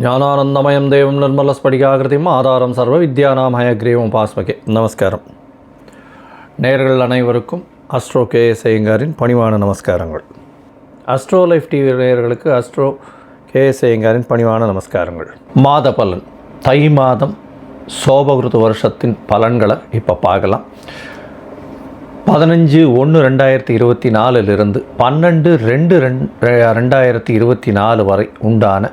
జ్ఞానానందమయం దేవం నిర్మల స్ఫటికాకృతిం ஆதாரம் சர்வ வித்யானாம் ஹயக்ரீவம் பாஸ்மகே. நமஸ்காரம். நேர்கள் அனைவருக்கும் அஸ்ட்ரோ கே எஸ் ஐயங்காரின் பணிவான நமஸ்காரங்கள். அஸ்ட்ரோ லைஃப் டிவி நேயர்களுக்கு அஸ்ட்ரோ கே எஸ் ஐயங்காரின் பணிவான நமஸ்காரங்கள். மாத பலன் தை மாதம் சோபகிருத வருஷத்தின் பலன்களை இப்போ பார்க்கலாம். பதினஞ்சு ஒன்று ரெண்டாயிரத்தி இருபத்தி நாலுலேருந்து பன்னெண்டு ரெண்டு ரெண்டாயிரத்தி இருபத்தி நாலு வரை உண்டான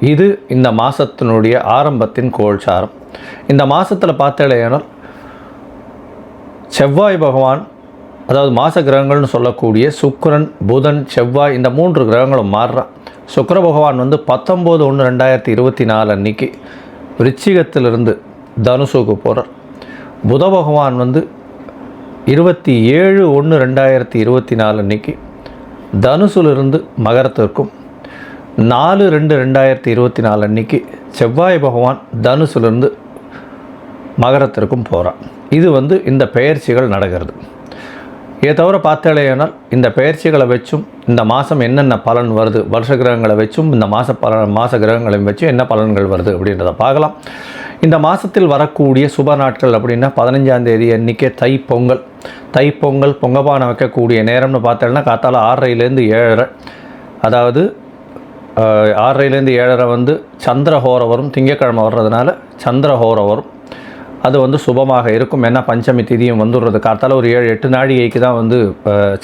இது இந்த மாதத்தினுடைய ஆரம்பத்தின் கோல்சாரம். இந்த மாதத்தில் பார்த்தேனால் செவ்வாய் பகவான் அதாவது மாச கிரகங்கள்னு சொல்லக்கூடிய சுக்கரன் புதன் செவ்வாய் இந்த மூன்று கிரகங்களும் மாறுறான். சுக்கர பகவான் வந்து பத்தொம்போது ஒன்று ரெண்டாயிரத்தி இருபத்தி நாலு அன்னைக்கு விருச்சிகத்திலிருந்து தனுசுக்கு போகிறார் புத பகவான் வந்து இருபத்தி ஏழு ஒன்று ரெண்டாயிரத்தி இருபத்தி நாலு அன்னைக்கு தனுசுலிருந்து மகரத்திற்கும் நாலு ரெண்டு ரெண்டாயிரத்தி இருபத்தி நாலு அன்னைக்கு செவ்வாய் பகவான் தனுசுலேருந்து மகரத்திற்கும் போகிறான் இது வந்து இந்த பெயர்ச்சிகள் நடக்கிறது. இதை தவிர பார்த்தாலேயானால் இந்த பெயர்ச்சிகளை வச்சும் இந்த மாதம் என்னென்ன பலன் வருது வருஷ கிரகங்களை வச்சும் இந்த மாத பல மாத கிரகங்களையும் வச்சும் என்ன பலன்கள் வருது அப்படின்றத பார்க்கலாம். இந்த மாதத்தில் வரக்கூடிய சுப நாட்கள் அப்படின்னா பதினஞ்சாம் தேதி அன்றைக்கே தை பொங்கல். தை பொங்கல் பொங்கப்பானை வைக்கக்கூடிய நேரம்னு பார்த்தோம்னா காத்தால ஆறரைலேருந்து ஏழரை. அதாவது ஆறரைலேருந்து ஏழரை வந்து சந்திரஹோரம் வரும் திங்கக்கிழமை வர்றதுனால சந்திரஹோரம் வரும் அது வந்து சுபமாக இருக்கும். ஏன்னா பஞ்சமி திதியும் வந்துடுறது. காத்தால் ஒரு ஏழு எட்டு நாழிகைக்கு தான் வந்து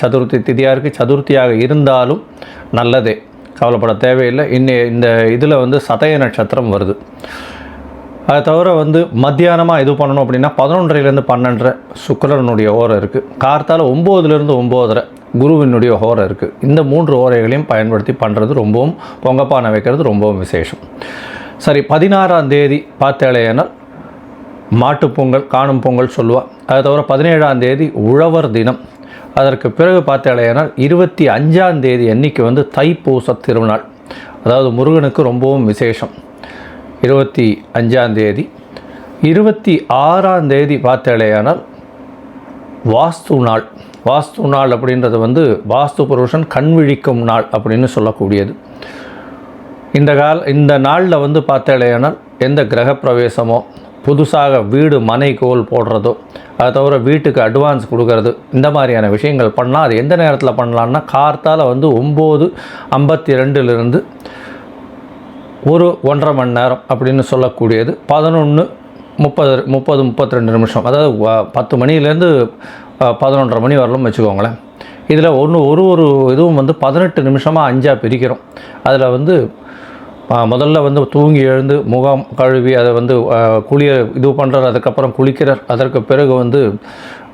சதுர்த்தி திதியாக இருக்குது சதுர்த்தியாக இருந்தாலும் நல்லதே. கவலைப்பட தேவையில்லை. இன்னி இந்த இதில் வந்து சதய நட்சத்திரம் வருது. அதை தவிர வந்து மத்தியானமாக இது பண்ணணும் அப்படின்னா பதினொன்றரைலேருந்து பன்னெண்டரை சுக்கரனுடைய ஓரை இருக்குது கார்த்தால் ஒம்போதுலேருந்து ஒம்போதரை குருவினுடைய ஓரை இருக்குது இந்த மூன்று ஓரைகளையும் பயன்படுத்தி பண்ணுறது ரொம்பவும் பொங்கப்பானை வைக்கிறது ரொம்பவும் விசேஷம். சரி பதினாறாம் தேதி பார்த்தேலையானால் மாட்டுப்பொங்கல் காணும் பொங்கல் சொல்லுவாள் அதை தவிர பதினேழாம் தேதி உழவர் தினம். அதற்கு பிறகு பார்த்தேலையானால் இருபத்தி அஞ்சாம் தேதி அன்னைக்கு வந்து தைப்பூச திருநாள். அதாவது முருகனுக்கு ரொம்பவும் விசேஷம். இருபத்தி அஞ்சாம் தேதி இருபத்தி ஆறாம் தேதி பார்த்தாலேயானால் வாஸ்து நாள். வாஸ்து நாள் அப்படின்றது வந்து வாஸ்து புருஷன் கண் விழிக்கும் நாள் அப்படின்னு சொல்லக்கூடியது. இந்த கால இந்த நாளில் வந்து பார்த்தாலேயானால் எந்த கிரகப்பிரவேசமோ புதுசாக வீடு மனை கோல் போடுறதோ அதை தவிர வீட்டுக்கு அட்வான்ஸ் கொடுக்கறது இந்த மாதிரியான விஷயங்கள் பண்ணால் அது எந்த நேரத்தில் பண்ணலான்னா கார்த்தால் வந்து ஒம்பது ஐம்பத்தி ரெண்டுலேருந்து ஒரு ஒன்றரை மணி நேரம் அப்படின்னு சொல்லக்கூடியது. பதினொன்று முப்பது முப்பது முப்பத்தி ரெண்டு நிமிஷம். அதாவது பத்து மணிலேருந்து பதினொன்றரை மணி வரலும் வச்சுக்கோங்களேன். இதில் ஒன்று ஒரு ஒரு இதுவும் வந்து பதினெட்டு நிமிஷமாக அஞ்சாக பிரிக்கிறோம். அதில் வந்து முதல்ல வந்து தூங்கி எழுந்து முகம் கழுவி அதை வந்து குளிய இது பண்ணுறார் அதுக்கப்புறம் குளிக்கிறார். அதற்கு பிறகு வந்து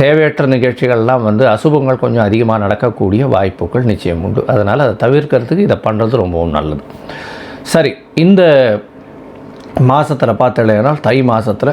தேவையற்ற நிகழ்ச்சிகள்லாம் வந்து அசுபங்கள் கொஞ்சம் அதிகமாக நடக்கக்கூடிய வாய்ப்புகள் நிச்சயம் உண்டு. அதனால் அதை தவிர்க்கிறதுக்கு இதை பண்ணுறது ரொம்பவும் நல்லது. சரி இந்த மாதத்தில் பார்த்தலைனால் தை மாதத்தில்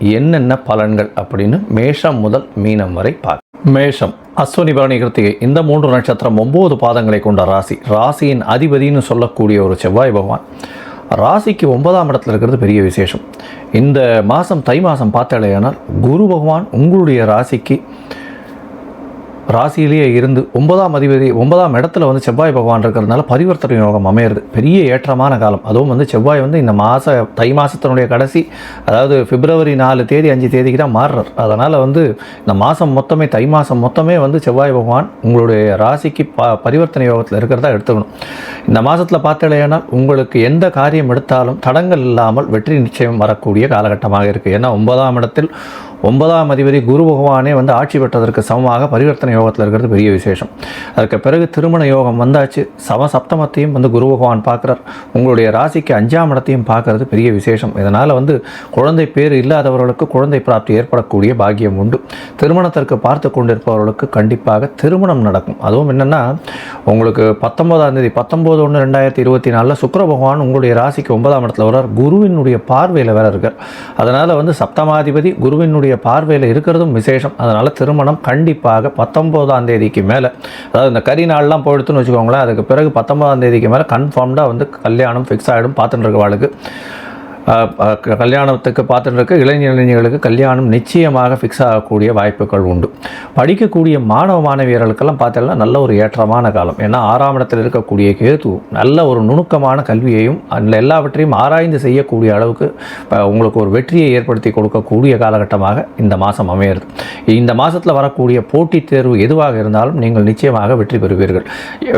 என்னென்ன பலன்கள் அப்படின்னு மேஷம் முதல் மீனம் வரை பார்க்க மேஷம் அஸ்வினி பரணி கிருத்திகை இந்த மூன்று நட்சத்திரம் ஒம்பது பாதங்களை கொண்ட ராசி. ராசியின் அதிபதின்னு சொல்லக்கூடிய ஒரு செவ்வாய் பகவான். ராசிக்கு ஒன்பதாம் இடத்துல இருக்கிறது பெரிய விசேஷம். இந்த மாதம் தை மாதம் பார்த்தாலேயானால் குரு பகவான் உங்களுடைய ராசிக்கு ராசியிலேயே இருந்து ஒன்பதாம் அதிபதி ஒன்பதாம் இடத்துல வந்து செவ்வாய் பகவான் இருக்கிறதுனால பரிவர்த்தனை யோகம் அமையிறது. பெரிய ஏற்றமான காலம். அதுவும் வந்து செவ்வாய் வந்து இந்த மாத தை மாதத்தினுடைய கடைசி அதாவது பிப்ரவரி நாலு தேதி அஞ்சு தேதிக்கு தான் மாறுறார். அதனால் வந்து இந்த மாதம் மொத்தமே தை மாதம் மொத்தமே வந்து செவ்வாய் பகவான் உங்களுடைய ராசிக்கு ப பரிவர்த்தனை யோகத்தில் இருக்கிறதா எடுத்துக்கணும். இந்த மாதத்தில் பார்த்தலையானால் உங்களுக்கு எந்த காரியம் எடுத்தாலும் தடங்கள் இல்லாமல் வெற்றி நிச்சயம் வரக்கூடிய காலகட்டமாக இருக்குது ஏன்னா ஒன்பதாம் இடத்தில் ஒன்பதாம் அதிபதி குரு பகவானே வந்து ஆட்சி பெற்றதற்கு சமமாக பரிவர்த்தனை யோகத்தில் இருக்கிறது பெரிய விசேஷம். அதற்கு பிறகு திருமண யோகம் வந்தாச்சு. சம சப்தமத்தையும் வந்து குரு பகவான் பார்க்குறார். உங்களுடைய ராசிக்கு அஞ்சாம் இடத்தையும் பார்க்கறது பெரிய விசேஷம். இதனால் வந்து குழந்தை பேர் இல்லாதவர்களுக்கு குழந்தை பிராப்தி ஏற்படக்கூடிய பாக்கியம் உண்டு. திருமணத்திற்கு பார்த்து கொண்டிருப்பவர்களுக்கு கண்டிப்பாக திருமணம் நடக்கும். அதுவும் என்னென்னா உங்களுக்கு பத்தொன்பதாம் தேதி பத்தொம்போது ஒன்று ரெண்டாயிரத்தி இருபத்தி நாலில் சுக்கர பகவான் உங்களுடைய ராசிக்கு ஒன்பதாம் இடத்துல வர்றார். குருவினுடைய பார்வையில் வேற இருக்கார். அதனால் வந்து சப்தமாதிபதி குருவினுடைய பார்வையில் இருக்கிறதும் விசேஷம். அதனால் திருமணம் கண்டிப்பாக பத்தொம்போதாம் தேதிக்கு மேலே. அதாவது இந்த கறி நாள்லாம் போயிடுத்துன்னு வச்சுக்கோங்களேன் அதுக்கு பிறகு பத்தொன்பதாம் தேதிக்கு மேலே கன்ஃபார்ம்டாக வந்து கல்யாணம் ஃபிக்ஸ் ஆகிடும் பார்த்துட்டு இருக்கவாளுக்கு கல்யாணத்துக்கு பார்த்துட்டு இருக்க இளைஞர்களுக்கு கல்யாணம் நிச்சயமாக ஃபிக்ஸ் ஆகக்கூடிய வாய்ப்புகள் உண்டு. படிக்கக்கூடிய மாணவ மாணவியர்களுக்கெல்லாம் பார்த்தோம்னா நல்ல ஒரு ஏற்றமான காலம். ஏன்னா ஆறாம் இடத்தில் இருக்கக்கூடிய கேது நல்ல ஒரு நுணுக்கமான கல்வியையும் அதில் எல்லாவற்றையும் ஆராய்ந்து செய்யக்கூடிய அளவுக்கு உங்களுக்கு ஒரு வெற்றியை ஏற்படுத்தி கொடுக்கக்கூடிய காலகட்டமாக இந்த மாதம் அமையிறது. இந்த மாதத்தில் வரக்கூடிய போட்டித் தேர்வு எதுவாக இருந்தாலும் நீங்கள் நிச்சயமாக வெற்றி பெறுவீர்கள்.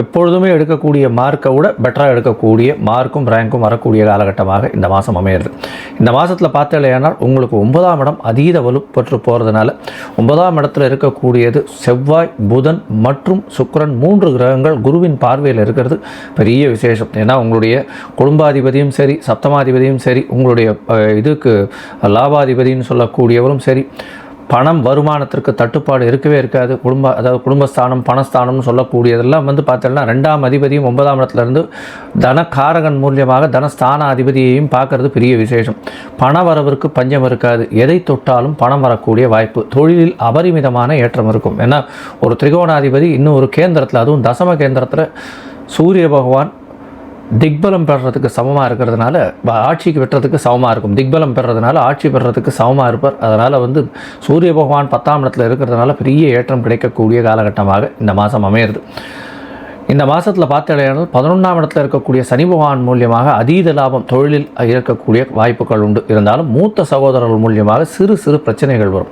எப்பொழுதுமே எடுக்கக்கூடிய மார்க்கை விட பெட்டராக எடுக்கக்கூடிய மார்க்கும் ரேங்க்கும் வரக்கூடிய காலகட்டமாக இந்த மாதம் அமையிறது. இந்த மாதத்தில் பார்த்தலையானால் உங்களுக்கு ஒன்பதாம் இடம் அதீத வலுப்பற்று போகிறதுனால ஒன்பதாம் இடத்துல இருக்கக்கூடியது செவ்வாய் புதன் மற்றும் சுக்கிரன் மூன்று கிரகங்கள் குருவின் பார்வையில் இருக்கிறது பெரிய விசேஷம். ஏன்னா உங்களுடைய குடும்பாதிபதியும் சரி சப்தமாதிபதியும் சரி உங்களுடைய இதுக்கு லாபாதிபதின்னு சொல்லக்கூடியவரும் சரி பணம் வருமானத்திற்கு தட்டுப்பாடு இருக்கவே இருக்காது. குடும்ப அதாவது குடும்பஸ்தானம் பணஸ்தானம்னு சொல்லக்கூடியதெல்லாம் வந்து பார்த்தோம்னா ரெண்டாம் அதிபதியும் ஒன்பதாம் இடத்துலேருந்து தனக்காரகன் மூலியமாக தனஸ்தான அதிபதியையும் பார்க்கறது பெரிய விசேஷம். பண வரவிற்கு பஞ்சம் இருக்காது. எதை தொட்டாலும் பணம் வரக்கூடிய வாய்ப்பு. தொழிலில் அபரிமிதமான ஏற்றம் இருக்கும். ஏன்னா ஒரு திரிகோணாதிபதி இன்னும் ஒரு கேந்திரத்தில் அதுவும் தசம கேந்திரத்தில் சூரிய பகவான் திக்பலம் பெறுறதுக்கு சமமாக இருக்கிறதுனால வ- ஆட்சிக்கு வெட்டுறதுக்கு சமமாக இருக்கும். திக்பலம் பெறுறதுனால ஆட்சி பெறுறதுக்கு சமமாக இருப்பார். அதனால் வந்து சூரிய பகவான் பத்தாம் இடத்துல இருக்கிறதுனால பெரிய ஏற்றம் கிடைக்கக்கூடிய காலகட்டமாக இந்த மாதம் அமையிறது. இந்த மாதத்தில் பார்த்தடையானால் பதினொன்றாம் இடத்துல இருக்கக்கூடிய சனி பகவான் மூலியமாக அதீத லாபம் தொழிலில் இருக்கக்கூடிய வாய்ப்புகள் உண்டு. இருந்தாலும் மூத்த சகோதரர்கள் மூலியமாக சிறு சிறு பிரச்சனைகள் வரும்.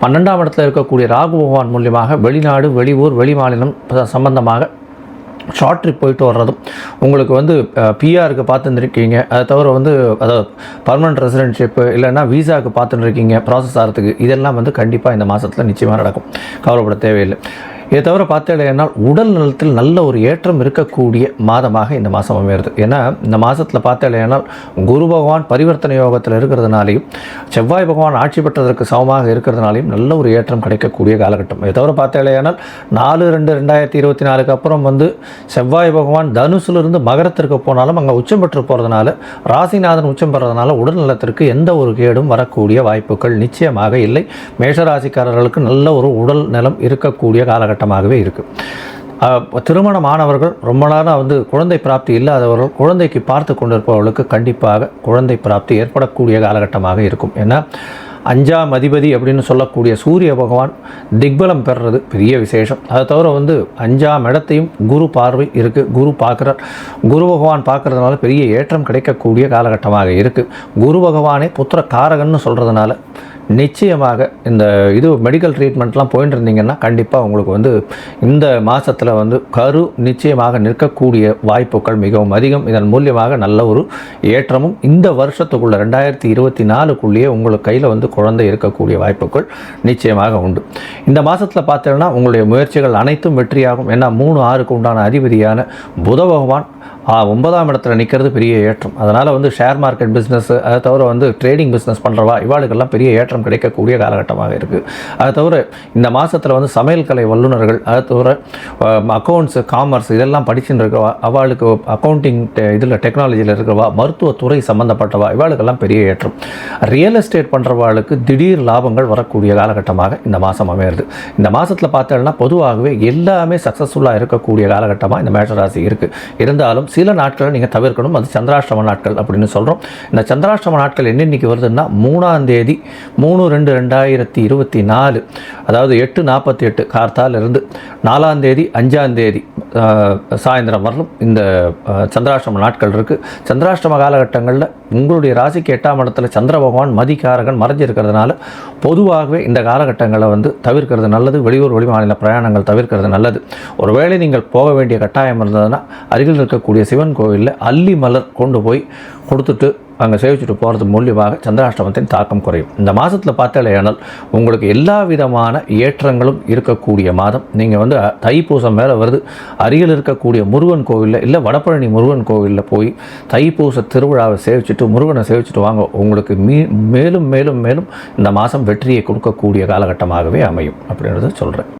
பன்னெண்டாம் இடத்துல இருக்கக்கூடிய ராகு பகவான் மூலியமாக வெளிநாடு வெளியூர் வெளிமாநிலம் சம்பந்தமாக ஷார்ட் ட்ரிப் போயிட்டு வர்றதும். உங்களுக்கு வந்து பிஆருக்கு பார்த்துருந்துருக்கீங்க. அதை தவிர வந்து அதாவது பர்மனன்ட் ரெசிடென்ட்ஷிப்பு இல்லைன்னா விசாவுக்கு பார்த்துட்டு இருக்கீங்க ப்ராசஸ் ஆகிறதுக்கு இதெல்லாம் வந்து கண்டிப்பாக இந்த மாதத்தில் நிச்சயமாக நடக்கும். கவலைப்பட தேவையில்லை. இதை தவிர பார்த்தீங்கன்னா உடல் நலத்தில் நல்ல ஒரு ஏற்றம் இருக்கக்கூடிய மாதமாக இந்த மாதம் அமையிறது ஏன்னா இந்த மாதத்தில் பார்த்தீங்கன்னா குரு பகவான் பரிவர்த்தனை யோகத்தில் இருக்கிறதுனாலையும் செவ்வாய் பகவான் ஆட்சி பெற்றதற்கு சமமாக இருக்கிறதுனாலையும் நல்ல ஒரு ஏற்றம் கிடைக்கக்கூடிய காலகட்டம். இதை தவிர பார்த்தீங்கன்னா நாலு ரெண்டு ரெண்டாயிரத்தி இருபத்தி நாலுக்கு அப்புறம் வந்து செவ்வாய் பகவான் தனுசுலிருந்து மகரத்திற்கு போனாலும் அங்கே உச்சம் பெற்று போகிறதுனால ராசிநாதன் உச்சம் பெறதுனால உடல் நலத்திற்கு எந்த ஒரு கேடும் வரக்கூடிய வாய்ப்புகள் நிச்சயமாக இல்லை. மேஷராசிக்காரர்களுக்கு நல்ல ஒரு உடல் நலம் இருக்கக்கூடிய காலகட்டம். காலகட்டமாகவே இருக்குது திருமணமானவர்கள் ரொம்ப நேரம் வந்து குழந்தை பிராப்தி இல்லாதவர்கள் குழந்தைக்கு பார்த்து கொண்டிருப்பவர்களுக்கு கண்டிப்பாக குழந்தை பிராப்தி ஏற்படக்கூடிய காலகட்டமாக இருக்கும். ஏன்னா அஞ்சாம் அதிபதி அப்படின்னு சொல்லக்கூடிய சூரிய பகவான் திக்பலம் பெறுறது பெரிய விசேஷம். அதை தவிர வந்து அஞ்சாம் இடத்தையும் குரு பார்வை இருக்குது குரு பார்க்குறார். குரு பகவான் பார்க்கறதுனால பெரிய ஏற்றம் கிடைக்கக்கூடிய காலகட்டமாக இருக்குது குரு பகவானே புத்திர காரகன்னு சொல்கிறதுனால நிச்சயமாக இந்த இது மெடிக்கல் ட்ரீட்மெண்ட்லாம் போயிட்டு இருந்தீங்கன்னா கண்டிப்பாக உங்களுக்கு வந்து இந்த மாதத்தில் வந்து கரு நிச்சயமாக நிற்கக்கூடிய வாய்ப்புகள் மிகவும் அதிகம். இதன் மூலியமாக நல்ல ஒரு ஏற்றமும் இந்த வருஷத்துக்குள்ள ரெண்டாயிரத்தி இருபத்தி நாலுக்குள்ளேயே உங்களுக்கு கையில் வந்து குழந்தை இருக்கக்கூடிய வாய்ப்புகள் நிச்சயமாக உண்டு. இந்த மாதத்தில் பார்த்தீங்கன்னா உங்களுடைய முயற்சிகள் அனைத்தும் வெற்றியாகும். ஏன்னா மூணு ஆறுக்கு உண்டான அதிபதியான புத பகவான் ஒன்பதாம் இடத்துல நிற்கிறது பெரிய ஏற்றம். அதனால் வந்து ஷேர் மார்க்கெட் பிஸ்னஸ் அதை தவிர வந்து ட்ரேடிங் பிஸ்னஸ் பண்ணுறவா இவாளுக்கெல்லாம் பெரிய ஏற்றம் கிடைக்கக்கூடிய காலகட்டமாக இருக்குது அதை தவிர இந்த மாதத்தில் வந்து சமையல் கலை வல்லுநர்கள் அதை தவிர அக்கௌண்ட்ஸ் காமர்ஸ் இதெல்லாம் படிச்சுட்டு இருக்கவா அவளுக்கு அக்கௌண்டிங் இதில் டெக்னாலஜியில் இருக்கிறவா மருத்துவத்துறை சம்மந்தப்பட்டவா இவாளுக்கெல்லாம் பெரிய ஏற்றம். ரியல் எஸ்டேட் பண்ணுறவாளுக்கு திடீர் லாபங்கள் வரக்கூடிய காலகட்டமாக இந்த மாதம் அமையிறது. இந்த மாதத்தில் பார்த்தோம்னா பொதுவாகவே எல்லாமே சக்ஸஸ்ஃபுல்லாக இருக்கக்கூடிய காலகட்டமாக இந்த மேஷராசி இருக்குது இருந்தாலும் சில நாட்களை நீங்கள் தவிர்க்கணும். அது சந்திராஷ்டம நாட்கள் அப்படின்னு சொல்கிறோம் இந்த சந்திராஷ்டம நாட்கள் என்னென்னைக்கு வருதுன்னா மூணாம் தேதி மூணு ரெண்டு ரெண்டாயிரத்தி இருபத்தி நாலு அதாவது எட்டு நாற்பத்தி எட்டு கார்த்தாலிருந்து நாலாம் தேதி அஞ்சாம் தேதி சாயந்தரம் வரலும் இந்த சந்திராஷ்டம நாட்கள் இருக்குது சந்திராஷ்டம காலகட்டங்களில் உங்களுடைய ராசிக்கு எட்டாம் இடத்துல சந்திர பகவான் மதிக்காரகன் மறைஞ்சிருக்கிறதுனால பொதுவாகவே இந்த காலகட்டங்களை வந்து தவிர்க்கிறது நல்லது வெளியூர் வெளிமாநில பிரயாணங்கள் தவிர்க்கிறது நல்லது. ஒருவேளை நீங்கள் போக வேண்டிய கட்டாயம் இருந்ததுன்னா அருகில் இருக்கக்கூடிய சிவன் கோவிலில் அல்லி மலர் கொண்டு போய் கொடுத்துட்டு அங்கே சேவிச்சுட்டு போகிறது மூலியமாக சந்திராஷ்டமத்தின் தாக்கம் குறையும். இந்த மாதத்தில் பார்த்தாலேயானால் உங்களுக்கு எல்லா விதமான ஏற்றங்களும் இருக்கக்கூடிய மாதம். நீங்கள் வந்து தைப்பூசம் மேலே வருது. அருகில் இருக்கக்கூடிய முருகன் கோவிலில் இல்லை வடபழனி முருகன் கோவிலில் போய் தைப்பூச திருவிழாவை சேவிச்சுட்டு முருகனை சேவிச்சுட்டு வாங்க. உங்களுக்கு மீ மேலும் மேலும் மேலும் இந்த மாதம் வெற்றியை கொடுக்கக்கூடிய காலகட்டமாகவே அமையும். அப்படின்றத சொல்கிறேன்